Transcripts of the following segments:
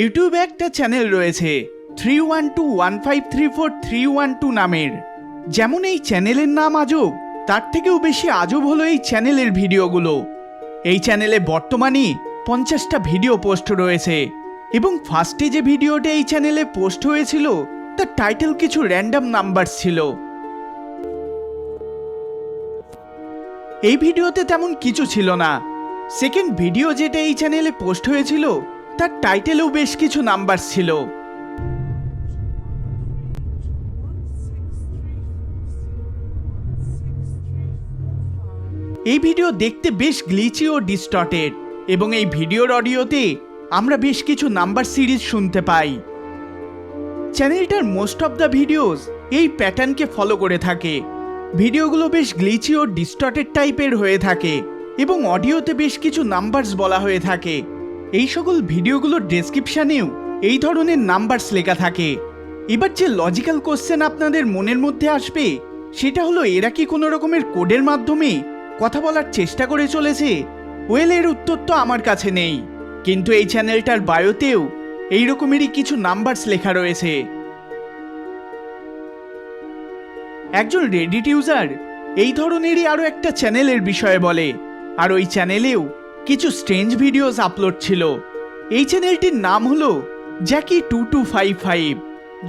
ইউটিউবে একটা চ্যানেল রয়েছে three one two one five three four three one two নামের। যেমন এই চ্যানেলের নাম আজব তার থেকেও বেশি আজব হলো এই চ্যানেলের ভিডিওগুলো। এই চ্যানেলে বর্তমানে পঞ্চাশটা ভিডিও পোস্ট রয়েছে এবং ফার্স্টে যে ভিডিওটা এই চ্যানেলে পোস্ট হয়েছিল, তার টাইটেল কিছু র্যান্ডম নাম্বার ছিল। এই ভিডিওতে তেমন কিছু ছিল না। সেকেন্ড ভিডিও যেটা এই চ্যানেলে পোস্ট হয়েছিল তার টাইটেলেও বেশ কিছু নাম্বার ছিল। এই ভিডিও দেখতে বেশ গ্লিচি ও ডিস্টর্টেড, এবং এই ভিডিওর অডিওতে আমরা বেশ কিছু নাম্বার সিরিজ শুনতে পাই। চ্যানেলটার মোস্ট অফ দ্য ভিডিওস এই প্যাটার্নকে ফলো করে থাকে। ভিডিওগুলো বেশ গ্লিচি ও ডিস্টর্টেড টাইপের হয়ে থাকে, এবং অডিওতে বেশ কিছু নাম্বারস বলা হয়ে থাকে। এই সকল ভিডিওগুলোর ডেসক্রিপশানেও এই ধরনের নাম্বারস লেখা থাকে। এবার যে লজিক্যাল কোশ্চেন আপনাদের মনের মধ্যে আসবে, সেটা হলো, এরা কি কোনো রকমের কোডের মাধ্যমে কথা বলার চেষ্টা করে চলেছে? ওয়েল এর উত্তর তো আমার কাছে নেই। কিন্তু এই চ্যানেলটার বায়োতেও এই রকমেরই কিছু নাম্বারস লেখা রয়েছে। একজন রেডিট ইউজার এই ধরনেরই আরও একটা চ্যানেলের বিষয়ে বলে, আর ওই চ্যানেলেও কিছু স্ট্রেঞ্জ ভিডিওস আপলোড ছিল। এই চ্যানেলটির নাম হলো Jackie two two five five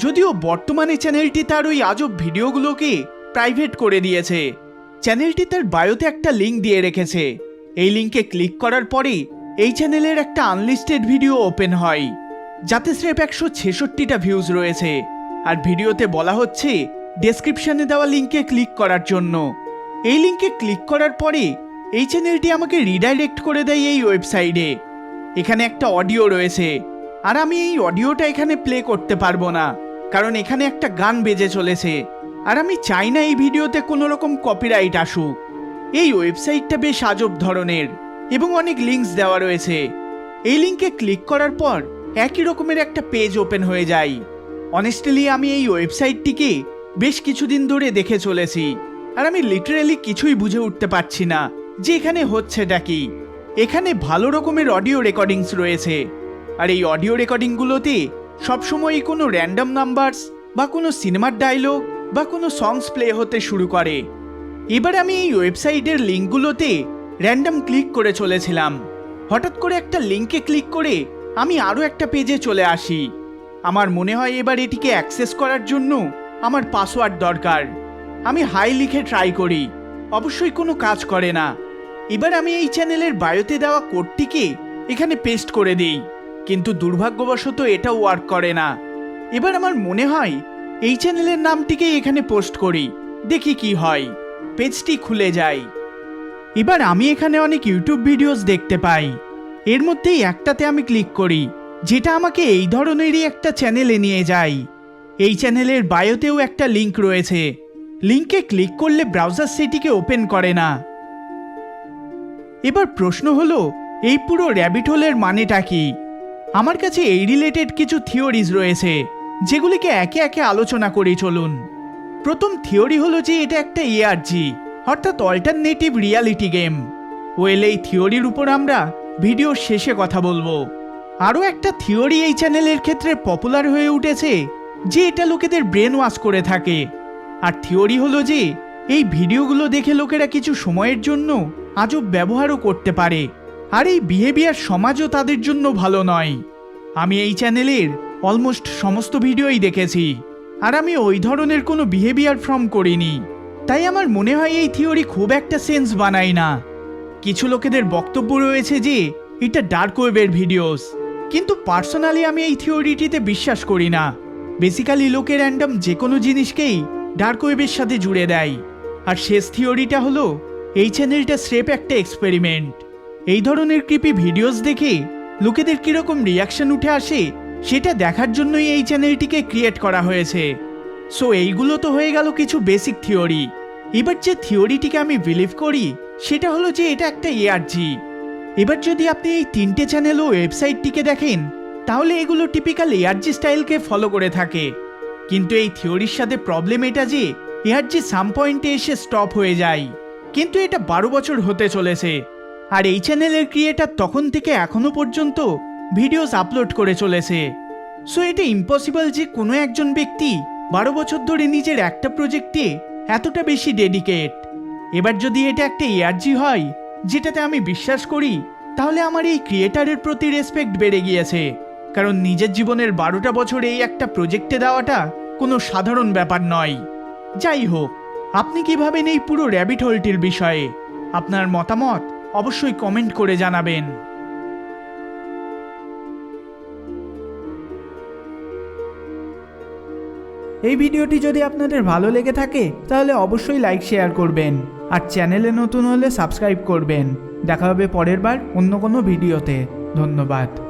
যদিও বর্তমানে চ্যানেলটি তার ওই আজব ভিডিওগুলোকে প্রাইভেট করে দিয়েছে। চ্যানেলটি তার বায়োতে একটা লিঙ্ক দিয়ে রেখেছে। এই লিঙ্কে ক্লিক করার পরে এই চ্যানেলের একটা আনলিস্টেড ভিডিও ওপেন হয়, যাতে স্রেফ একশো ছেষট্টিটা ভিউজ রয়েছে। আর ভিডিওতে বলা হচ্ছে ডেসক্রিপশনে দেওয়া লিঙ্কে ক্লিক করার জন্য। এই লিঙ্কে ক্লিক করার পরে এই চ্যানেলটি আমাকে রিডাইরেক্ট করে দেয় এই ওয়েবসাইটে এখানে একটা অডিও রয়েছে। আর আমি এই অডিওটা এখানে প্লে করতে পারব না, কারণ এখানে একটা গান বেজে চলেছে। আর আমি চাই না এই ভিডিওতে কোনো রকম কপিরাইট আসুক। এই ওয়েবসাইটটা বেশ আজব ধরনের এবং অনেক লিঙ্কস দেওয়া রয়েছে। এই লিঙ্কে ক্লিক করার পর একই রকমের একটা পেজ ওপেন হয়ে যায়। অনেস্টলি আমি এই ওয়েবসাইটটিকে বেশ কিছুদিন ধরে দেখে চলেছি। আর আমি লিটারেলি কিছুই বুঝে উঠতে পারছি না। যে এখানে হচ্ছেটা কি এখানে ভালো রকমের অডিও রেকর্ডিংস রয়েছে। আর এই অডিও রেকর্ডিংগুলোতে সবসময়ই কোনো র্যান্ডম নাম্বারস বা কোনো সিনেমার ডায়লগ বা কোনো সংস প্লে হতে শুরু করে। এবার আমি এই ওয়েবসাইটের লিঙ্কগুলোতে র্যান্ডম ক্লিক করে চলেছিলাম। হঠাৎ করে একটা লিঙ্কে ক্লিক করে আমি আরও একটা পেজে চলে আসি। আমার মনে হয় এবার এটিকে অ্যাক্সেস করার জন্য আমার পাসওয়ার্ড দরকার। আমি হাই লিখে ট্রাই করি। অবশ্যই কোনো কাজ করে না। এবার আমি এই চ্যানেলের বায়োতে দেওয়া কোডটিকে এখানে পেস্ট করে দিই। কিন্তু দুর্ভাগ্যবশত এটা ওয়ার্ক করে না। এবার আমার মনে হয় এই চ্যানেলের নামটিকে এখানে পোস্ট করি, দেখি কি হয়। পেজটি খুলে যায়। এবার আমি এখানে অনেক ইউটিউব ভিডিওস দেখতে পাই। এর মধ্যেই একটাতে আমি ক্লিক করি, যেটা আমাকে এই ধরনেরই একটা চ্যানেলে নিয়ে যায়। এই চ্যানেলের বায়োতেও একটা লিংক রয়েছে। লিংকে ক্লিক করলে ব্রাউজার সেটিকে ওপেন করে না। এবার প্রশ্ন হলো, এই পুরো র্যাবিট হোলের মানেটা কি? আমার কাছে এই রিলেটেড কিছু থিওরিজ রয়েছে, যেগুলিকে একে একে আলোচনা করি চলুন। প্রথম থিওরি হলো যে এটা একটা এআরজি অর্থাৎ অল্টারনেটিভ রিয়ালিটি গেম ওয়েল এই থিওরির উপর আমরা ভিডিওর শেষে কথা বলব। আরও একটা থিওরি এই চ্যানেলের ক্ষেত্রে পপুলার হয়ে উঠেছে, যে এটা লোকেদের ব্রেন ওয়াশ করে থাকে। আর থিওরি হলো যে, এই ভিডিওগুলো দেখে লোকেরা কিছু সময়ের জন্য আজব ব্যবহারও করতে পারে। আর এই বিহেভিয়ার সমাজও তাদের জন্য ভালো নয়। আমি এই চ্যানেলের অলমোস্ট সমস্ত ভিডিওই দেখেছি। আর আমি ওই ধরনের কোনো বিহেভিয়ার ফর্ম করিনি। তাই আমার মনে হয় এই থিওরি খুব একটা সেন্স বানায় না। কিছু লোকেদের বক্তব্য রয়েছে যে, এটা ডার্ক ওয়েবের ভিডিওস কিন্তু পার্সোনালি আমি এই থিওরিটিতে বিশ্বাস করি না। বেসিক্যালি লোকে র্যান্ডম যে কোনো জিনিসকেই ডার্ক ওয়েবের সাথে জুড়ে দেয়। আর শেষ থিওরিটা হলো এই চ্যানেলটা স্রেপ একটা এক্সপেরিমেন্ট এই ধরনের কৃপি ভিডিওস দেখে লোকেদের কীরকম রিয়াকশন উঠে আসে, সেটা দেখার জন্যই এই চ্যানেলটিকে ক্রিয়েট করা হয়েছে। সো এইগুলো তো হয়ে গেল কিছু বেসিক থিওরি এবার যে থিওরিটিকে আমি বিলিভ করি, সেটা হলো যে এটা একটা এআরজি এবার যদি আপনি এই তিনটে চ্যানেল ও ওয়েবসাইটটিকে দেখেন, তাহলে এগুলো টিপিক্যাল এআরজি স্টাইলকে ফলো করে থাকে। কিন্তু এই থিওরির সাথে প্রবলেম এটা যে এআরজি সাম পয়েন্টে এসে স্টপ হয়ে যায়। কিন্তু এটা বারো বছর হতে চলেছে। আর এই চ্যানেলের ক্রিয়েটার তখন থেকে এখনও পর্যন্ত ভিডিওস আপলোড করে চলেছে। সো এটা ইম্পসিবল যে কোনো একজন ব্যক্তি বারো বছর ধরে নিজের একটা প্রজেক্টে এতটা বেশি ডেডিকেট এবার যদি এটা একটা এআরজি হয়, যেটাতে আমি বিশ্বাস করি, তাহলে আমার এই ক্রিয়েটারের প্রতি রেসপেক্ট বেড়ে গিয়েছে। কারণ নিজের জীবনের বারোটা বছর এই একটা প্রজেক্টে দেওয়াটা কোনো সাধারণ ব্যাপার নয়। যাই হোক আপনি কি ভাবেন এই পুরো র্যাবিট হোলটির বিষয়ে? আপনার মতামত অবশ্যই কমেন্ট করে জানাবেন। এই ভিডিওটি যদি আপনাদের ভালো লেগে থাকে, তাহলে অবশ্যই লাইক শেয়ার করবেন। আর চ্যানেলে নতুন হলে সাবস্ক্রাইব করবেন। দেখা হবে পরের বার অন্য কোনো ভিডিওতে। ধন্যবাদ।